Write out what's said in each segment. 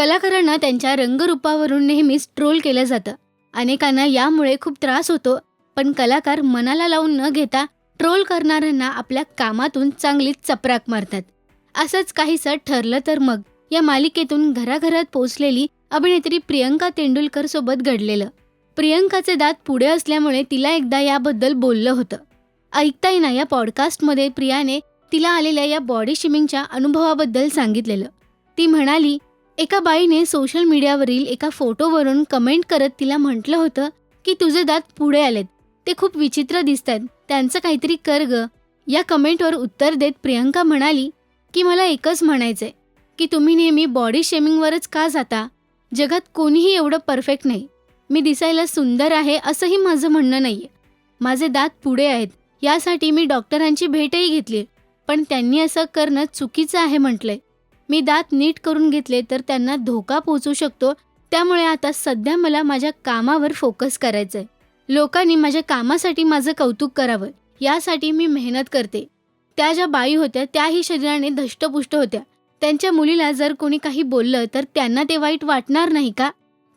कलाकारांना त्यांच्या रंगरूपावरून नेहमीच ट्रोल केलं जातं. अनेकांना यामुळे खूप त्रास होतो पण कलाकार मनाला लावून न घेता ट्रोल करणाऱ्यांना आपल्या कामातून चांगलीच चपराक मारतात. असंच काहीसं ठरलं तर मग या मालिकेतून घराघरात पोचलेली अभिनेत्री प्रियंका तेंडुलकर सोबत घडलेलं. प्रियंकाचे दात पुढे असल्यामुळे तिला एकदा याबद्दल बोललं होतं. ऐकताय ना या पॉडकास्टमध्ये प्रियाने तिला आलेल्या या बॉडी शिमिंगच्या अनुभवाबद्दल सांगितलेलं. ती म्हणाली एका बाईने सोशल मीडियावरील एका फोटोवरून कमेंट करत तिला म्हटलं होतं की तुझे दात पुढे आलेत. ते खूप विचित्र दिसत आहेत त्यांचं काहीतरी कर ग. या कमेंटवर उत्तर देत प्रियंका म्हणाली की मला एकच म्हणायचंय की तुम्ही नेहमी बॉडी शेमिंगवरच का जाता? जगात कोणीही एवढं परफेक्ट नाही. मी दिसायला सुंदर आहे असंही माझं म्हणणं नाहीये. माझे दात पुढे आहेत. यासाठी मी डॉक्टरांची भेटही घेतली पण त्यांनी असं करणं चुकीचं आहे म्हटलंय. मी दात नीट करून घेतले तर त्यांना धोका पोचू शकतो. त्यामुळे आता सध्या मला माझ्या कामावर फोकस करायचं आहे लोकांनी माझ्या कामासाठी माझं कौतुक करावं. यासाठी मी मेहनत करते. त्या ज्या बाई होत्या त्याही शरीराने धष्टपुष्ट होत्या. त्यांच्या मुलीला जर कोणी काही बोललं तर त्यांना ते वाईट वाटणार नाही का?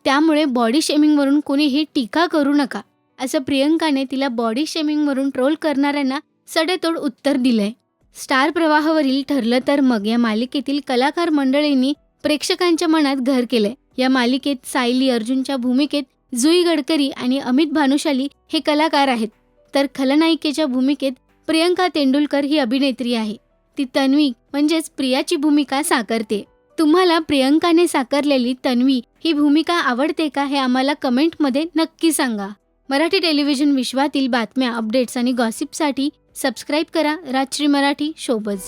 त्यामुळे बॉडी शेमिंगवरून कोणीही टीका करू नका. असं प्रियंकाने तिला बॉडी शेमिंगवरून ट्रोल करणाऱ्यांना सडेतोड उत्तर दिलंय. स्टार प्रवाहावरील ठरलं तर मग या मालिकेतील कलाकार मंडळींनी प्रेक्षकांच्या मनात घर केलंय. या मालिकेत सायली अर्जुनच्या भूमिकेत जुई गडकरी आणि अमित भानुशाली हे कलाकार आहेत. तर खलनायिकेच्या भूमिकेत प्रियंका तेंडुलकर ही अभिनेत्री आहे. ती तन्वी म्हणजेच प्रियाची भूमिका साकारते. तुम्हाला प्रियंकाने साकारलेली तन्वी ही भूमिका आवडते का हे आम्हाला कमेंटमध्ये नक्की सांगा. मराठी टेलिव्हिजन विश्वातील बातम्या अपडेट्स आणि गॉसिपसाठी सबस्क्राईब करा राजश्री मराठी शोबज.